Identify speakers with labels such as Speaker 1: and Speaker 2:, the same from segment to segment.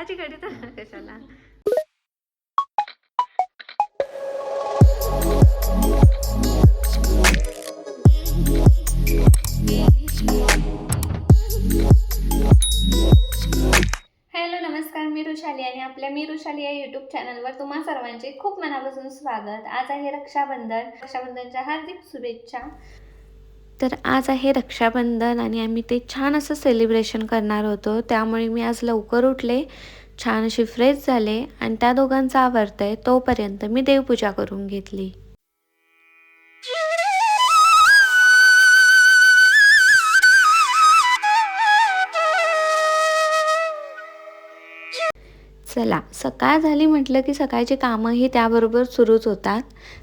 Speaker 1: आत्ताची घडी तर कशाला? हॅलो नमस्कार मी रुशाली आणि आपल्या मी रुशाली या यूट्यूब चॅनलवर तुम्हा सर्वांचे खूप मनापासून स्वागत. आज आहे रक्षाबंधन. रक्षाबंधनच्या हार्दिक शुभेच्छा. तर आज आहे रक्षाबंधन आणि आम्ही ते छान असं सेलिब्रेशन करणार होतो. त्यामुळे मी आज लवकर उठले छान अशी फ्रेश झाले आणि त्या दोघांचं आवडतं आहे तोपर्यंत मी देवपूजा करून घेतली. चला सकाळ झाली म्हटलं की सकाळची कामंही त्याबरोबर सुरूच होतात.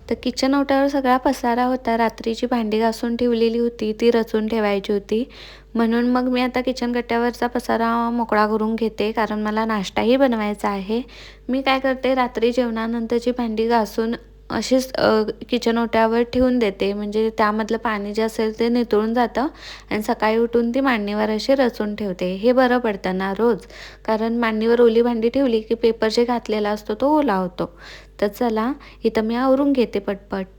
Speaker 1: तर किचन ओट्यावर सगळा पसारा होता. रात्रीची भांडी घासून ठेवलेली होती ती रचून ठेवायची होती. म्हणून मग मी आता किचन कट्ट्यावरचा पसारा मोकळा करून घेते कारण मला नाश्ताही बनवायचा आहे. मी काय करते रात्री जेवणानंतरची भांडी घासून अशीच किचन ओट्यावर ठेवून देते. म्हणजे त्यामधलं पाणी जे असेल ते नितळून जातं आणि सकाळी उठून ती मांडणीवर अशी रचून ठेवते. हे बरं पडतं ना रोज? कारण मांडणीवर ओली भांडी ठेवली की पेपर जे घातलेला असतो तो ओला होतो. तर चला इथं मी आवरून घेते पटपट.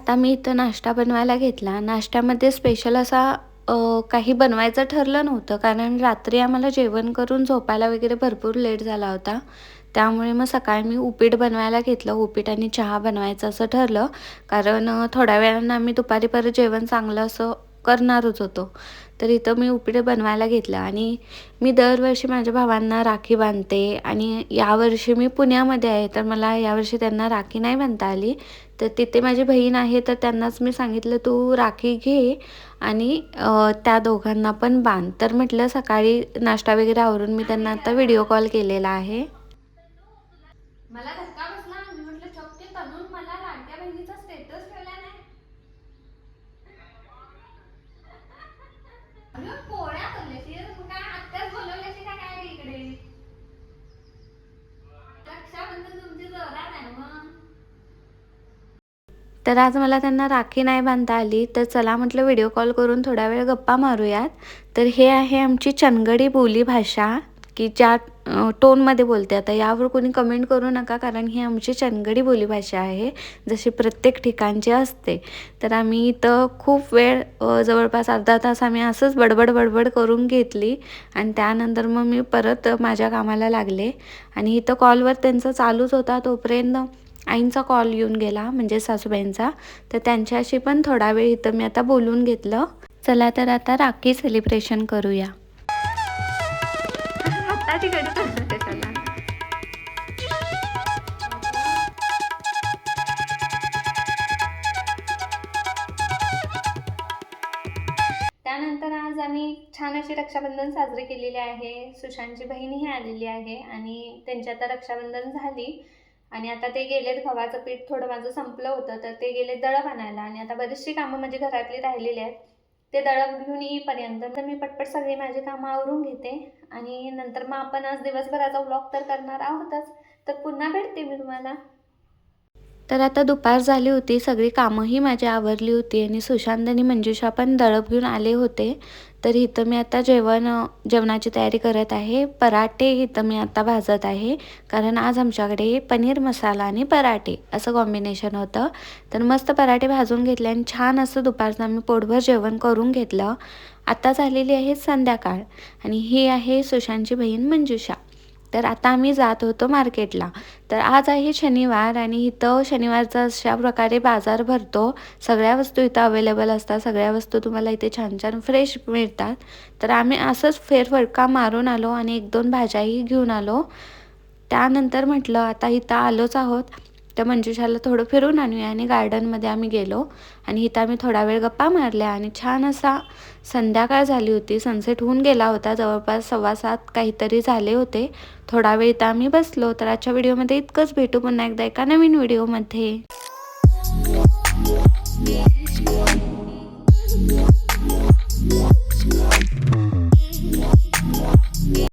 Speaker 1: आता मी इथं नाश्ता बनवायला घेतला. नाश्त्यामध्ये स्पेशल असा काही बनवायचं ठरलं नव्हतं. कारण रात्री आम्हाला जेवण करून झोपायला वगैरे भरपूर लेट झाला होता. त्यामुळे मग सकाळी मी उपीट बनवायला घेतलं. उपीट आणि चहा बनवायचं असं ठरलं. कारण थोड्या वेळानं आम्ही दुपारी परत जेवण चांगलं असं करणारच होतो. तर इथं मी उपडे बनवायला घेतलं आणि मी दरवर्षी माझ्या भावांना राखी बांधते आणि यावर्षी मी पुण्यामध्ये आहे. तर मला यावर्षी त्यांना राखी नाही बांधता आली. तर तिथे माझी बहीण आहे तर त्यांनाच मी सांगितलं तू राखी घे आणि त्या दोघांना पण बांध. तर म्हटलं सकाळी नाश्ता वगैरे आवरून मी त्यांना आता व्हिडिओ कॉल केलेला आहे. मला धक्का बसला. मी म्हटलं चक्के तनून मला लाडक्या बहिणीचा स्टेटस ठेवला नाही अगं, पोळ्या बोलल्याशी तू काय आत्ताच बोलवल्याशी का काय रे इकडे रक्षाबंधन तुमची जोरात आहे मग तर आज मला त्यांना राखी नाही बांधता आली. तर चला म्हटलं व्हिडिओ कॉल करून थोडा वेळ गप्पा मारूयात. तर हे आहे आमची चनगडी बोली भाषा की ज्या टोनमध्ये बोलते. आता यावर कोणी कमेंट करू नका कारण ही आमची चनगडी बोलीभाषा आहे जशी प्रत्येक ठिकाणची असते. तर आम्ही इथं खूप वेळ जवळपास अर्धा तास आम्ही असंच बडबड बडबड करून घेतली. आणि त्यानंतर मग मी परत माझ्या कामाला लागले. आणि इथं कॉलवर त्यांचा चालूच होता तोपर्यंत आईंचा कॉल येऊन गेला म्हणजे सासूबाईंचा. तर त्यांच्याशी पण थोडा वेळ इथं मी आता बोलून घेतलं. चला तर आता राखी सेलिब्रेशन करूया. त्यानंतर आज आम्ही छान अशी रक्षाबंधन साजरी केलेली आहे. सुशांतची बहीणही आलेली आहे आणि त्यांची आता रक्षाबंधन झाली. आणि आता ते गेलेत गव्हाचं पीठ थोडं माझं संपलं होतं तर ते गेले दळप आणायला. आणि आता बरीचशी कामं म्हणजे घरातली राहिलेली आहेत. ते दळप घेऊन येईपर्यंत तर मी पटपट सगळी माझी कामं आवरून घेते. आणि नंतर मग आपण आज दिवसभराचा व्लॉग तर करणार आहोतच. तर पुन्हा भेटते मी तुम्हाला. तर आता दुपार झाली होती सगळी कामंही माझी आवरली होती आणि सुशांत आणि मंजुषा पण दळप घेऊन आले होते. तर इथं मी आता जेवण जेवणाची तयारी करत आहे. पराठे इथं मी आता भाजत आहे. कारण आज आमच्याकडे पनीर मसाला आणि पराठे असं कॉम्बिनेशन होतं. तर मस्त पराठे भाजून घेतले आणि छान असं दुपारचं आम्ही पोटभर जेवण करून घेतलं. आता झालेली आहे संध्याकाळ आणि ही आहे सुशांतची बहीण मंजुषा. तर आता आम्ही जात होतो मार्केटला. तर आज आहे शनिवार आणि इथं शनिवारचा अशा प्रकारे बाजार भरतो. सगळ्या वस्तू इथं अवेलेबल असतात. सगळ्या वस्तू तुम्हाला इथे छान छान फ्रेश मिळतात. तर आम्ही असंच फेरफटका मारून आलो आणि एक दोन भाज्याही घेऊन आलो. त्यानंतर म्हटलं आता इथं आलोच आहोत. त्या मंजुषाला थोडं फिरून आणूया आणि गार्डनमध्ये आम्ही गेलो. आणि इथं आम्ही थोडा वेळ गप्पा मारल्या आणि छान असा संध्याकाळ झाली होती. सनसेट होऊन गेला होता. जवळपास सव्वा सात काहीतरी झाले होते. थोडा वेळ इथं आम्ही बसलो. तर आजच्या व्हिडिओमध्ये इतकंच. भेटू पुन्हा एकदा एका नवीन व्हिडिओमध्ये.